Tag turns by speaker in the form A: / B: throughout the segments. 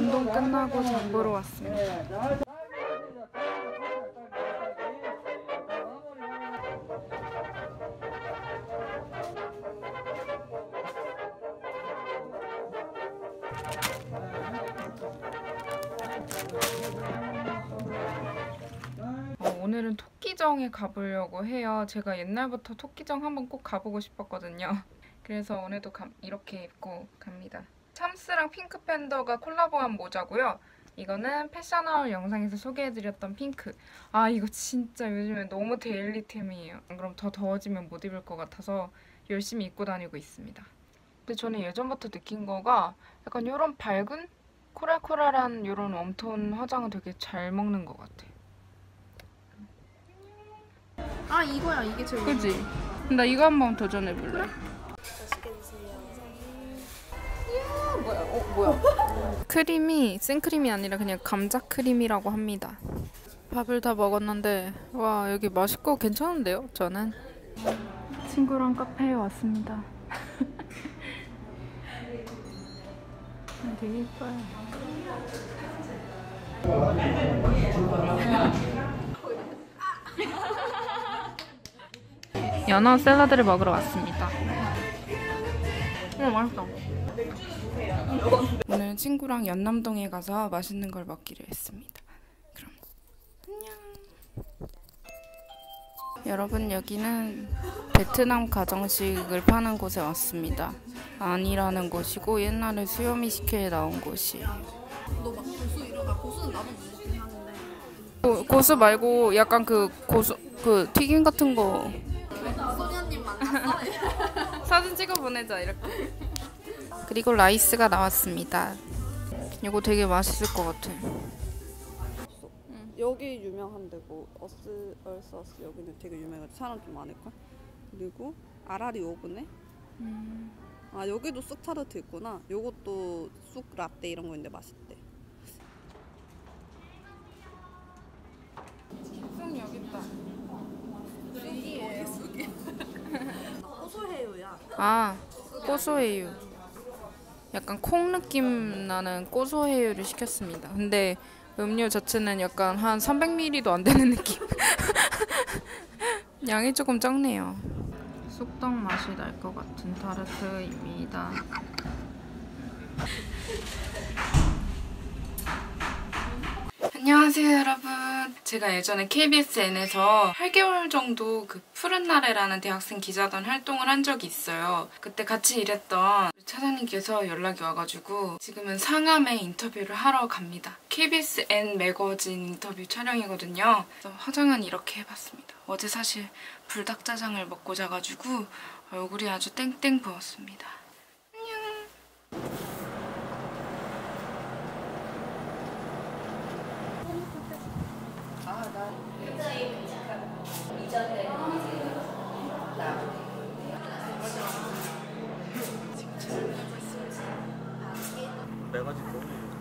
A: 운동 끝나고 장 보러 왔습니다. 어, 오늘은 토끼정에 가보려고 해요. 제가 옛날부터 토끼정 한번 꼭 가보고 싶었거든요. 그래서 오늘도 가- 이렇게 입고 갑니다. 참스랑 핑크팬더가 콜라보한 모자고요. 이거는 패션하울 영상에서 소개해드렸던 핑크. 아 이거 진짜 요즘에 너무 데일리템이에요. 안 그럼 더 더워지면 못 입을 것 같아서 열심히 입고 다니고 있습니다. 근데 저는 예전부터 느낀 거가 약간 이런 밝은 코랄코랄한 이런 웜톤 화장은 되게 잘 먹는 것 같아.
B: 아 이거야 이게 제일
A: 그지? 나 이거 한번 도전해볼래. 뭐야? 뭐야? 크림이 생크림이 아니라 그냥 감자 크림이라고 합니다. 밥을 다 먹었는데 와 여기 맛있고 괜찮은데요? 저는 친구랑 카페에 왔습니다. 아, 되게 예뻐요. 연어 샐러드를 먹으러 왔습니다. 어 맛있다. 오늘 친구랑 연남동에 가서 맛있는 걸 먹기로 했습니다. 그럼 안녕. 여러분 여기는 베트남 가정식을 파는 곳에 왔습니다. 아니라는 곳이고 옛날에 수요미 식회에 나온 곳이에요.
B: 너막 고수 이런 아 고수는 나도 먹긴 하는데
A: 고, 고수 말고 약간 그 고수 그 튀김 같은 거
B: 소녀님 만났어?
A: 사진 찍어 보내자 이렇게. 그리고 라이스가 나왔습니다. 이거 되게 맛있을 것 같아.
C: 여기 유명한데 뭐 어스 얼서스 여기는 되게 유명해서 사람 좀 많을걸 그리고 아라리 오븐에 아 여기도 쑥 타르트 있구나 요것도 쑥 라떼 이런 거 있는데 맛있대
A: 쑥 여기 있다.
B: 고소해요야
A: 아 고소해유. 약간 콩 느낌 나는 고소해유를 시켰습니다. 근데 음료 자체는 약간 한 300ml도 안 되는 느낌. 양이 조금 적네요. 쑥떡 맛이 날 것 같은 타르트입니다. 안녕하세요 여러분 제가 예전에 KBSN에서 8개월 정도 그 푸른 날에라는 대학생 기자단 활동을 한 적이 있어요. 그때 같이 일했던 차장님께서 연락이 와가지고 지금은 상암에 인터뷰를 하러 갑니다. KBSN 매거진 인터뷰 촬영이거든요. 화장은 이렇게 해봤습니다. 어제 사실 불닭짜장을 먹고 자가지고 얼굴이 아주 땡땡 부었습니다. 안녕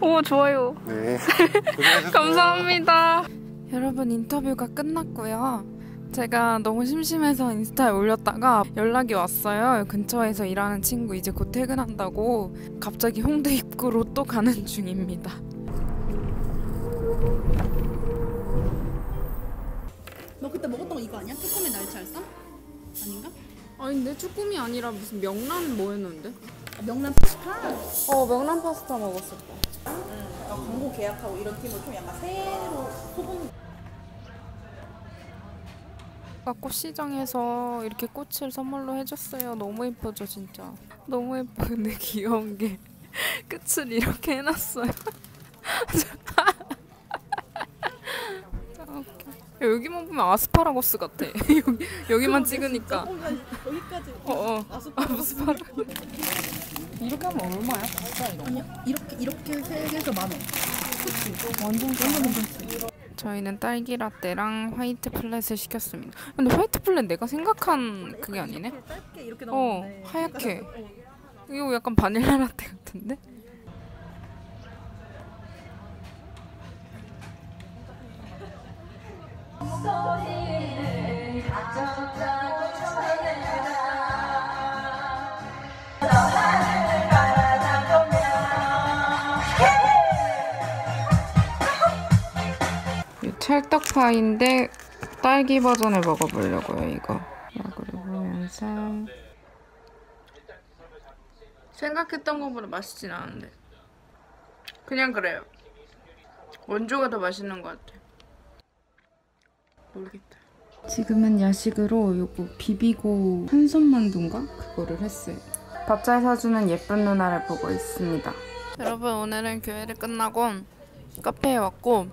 A: 오 좋아요
D: 네.
A: 감사합니다. 여러분 인터뷰가 끝났고요. 제가 너무 심심해서 인스타에 올렸다가 연락이 왔어요. 근처에서 일하는 친구 이제 곧 퇴근한다고 갑자기 홍대 입구로 또 가는 중입니다.
B: 너 그때 먹었던 거 이거 아니야? 쭈꾸미 날치알쌈? 아닌가?
A: 아닌데 쭈꾸미 아니라 무슨 명란 뭐였는데?
B: 아, 명란 파스타
A: 어 명란 파스타 먹었을 때.
B: 어, 광고 계약하고 이런 팀을 좀 약간 새로 소금
A: 아까 꽃시장에서 이렇게 꽃을 선물로 해줬어요. 너무 예쁘죠, 진짜. 너무 예뻐. 근데 귀여운 게 끝을 이렇게 해놨어요. 아, 웃겨. 야, 여기만 보면 아스파라거스 같아. 여기, 여기만 찍으니까.
B: 여기까지
A: 어, 어. 아스파라.
C: 이렇게 하면 얼마야?
B: 아니야 이렇게 이렇게 세 개에서 만 원.
A: 저희는 딸기 라떼랑 화이트 플랫을 시켰습니다. 근데 화이트 플랫 내가 생각한 그게 아니네? 어, 하얗게. 이거 약간 바닐라 라떼 같은데? 찰떡파인데 딸기 버전을 먹어보려고요 이거. 그리고 영상 생각했던 것보다 맛있진 않은데. 그냥 그래요. 원조가 더 맛있는 것 같아요. 모르겠다. 지금은 야식으로 요거 비비고 한손만두인가 그거를 했어요. 밥잘 사주는 예쁜 누나를 보고 있습니다. 여러분 오늘은 교회를 끝나고 카페에 왔고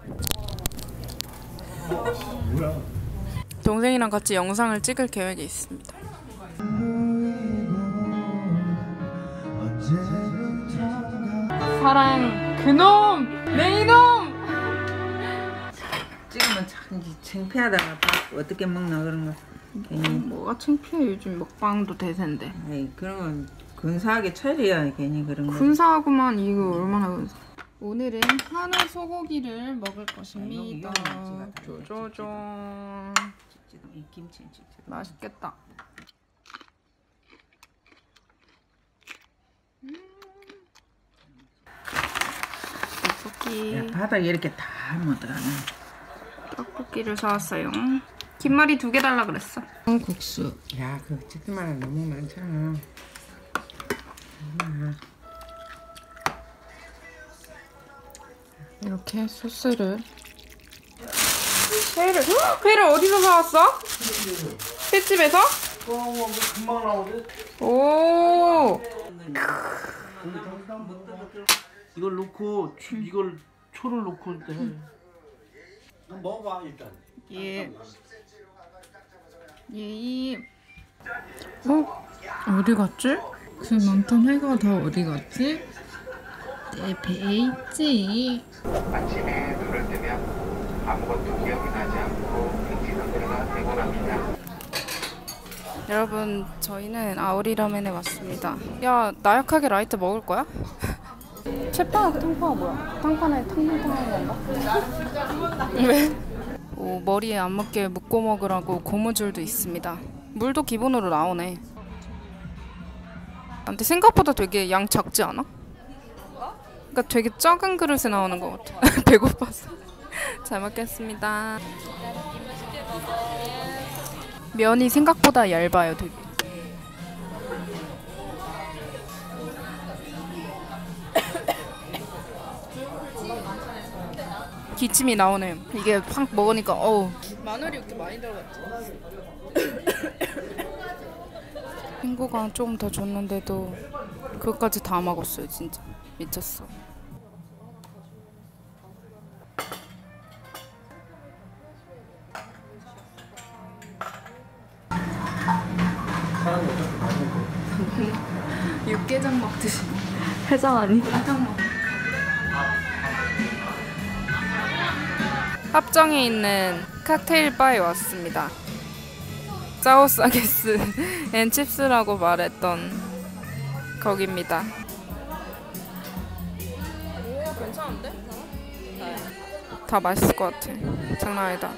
A: 동생이랑 같이 영상을 찍을 계획이 있습니다. 사랑 그놈 내 이놈
D: 참 창피하다가 밥 어떻게 먹나 그런 거. 괜히.
A: 뭐가 창피해. 요즘 먹방도 대세인데.
D: 에이, 그런 건 근사하게 차려야 괜히 그런 거
A: 근사하구만. 이거 얼마나 근사. 오늘은 한우 소고기를 먹을 것입니다.
D: 찍지도 이 김치
A: 맛있겠다. 음. 떡볶이
D: 야, 바닥에 이렇게 다 어떡하나
A: 떡볶이를 사왔어요. 김말이 두 개 달라 그랬어. 국수.
D: 야그 찍기만 너무 많잖아.
A: 이렇게 소스를. 회를 회를 어디서 사왔어? 횟집에서?
E: 금방 나오지?
A: 오
E: 이걸 넣고 추- 이걸 초를 넣고 이 해. 먹어봐 일단.
A: 예. 예. 어? 어디 갔지? 그 많던 회가 다 어디 갔지? 내 배에 있지.
F: 아침에 눈을 뜨면 아무것도 기억이 나지 않고 행지 상태가 되곤 합니다.
A: 여러분, 저희는 아우리라멘에 왔습니다. 야, 나약하게 라이트 먹을 거야? 채빵하고 탕파가 뭐야? 탕판에 탕탕탕한 건가? 왜? 오, 머리에 안 맞게 묶고 먹으라고 고무줄도 있습니다. 물도 기본으로 나오네. 근데 생각보다 되게 양 작지 않아? 그러니까 되게 작은 그릇에 나오는 것 같아. 배고파서. 잘 먹겠습니다. 면이 생각보다 얇아요, 되게. 기침이 나오네요. 이게 확 먹으니까 어우. 마늘이 이렇게 많이 들어갔지? 친구가 조금 더 줬는데도 그것까지 다 먹었어요, 진짜. 미쳤어. 육개장 먹듯이. 해장 아니? 해장 먹. 합정에 있는 칵테일 바에 왔습니다. 사우사게스 앤 칩스라고 말했던 거기입니다. 오 괜찮은데? 다 맛있을 것 같아. 장난 아니다.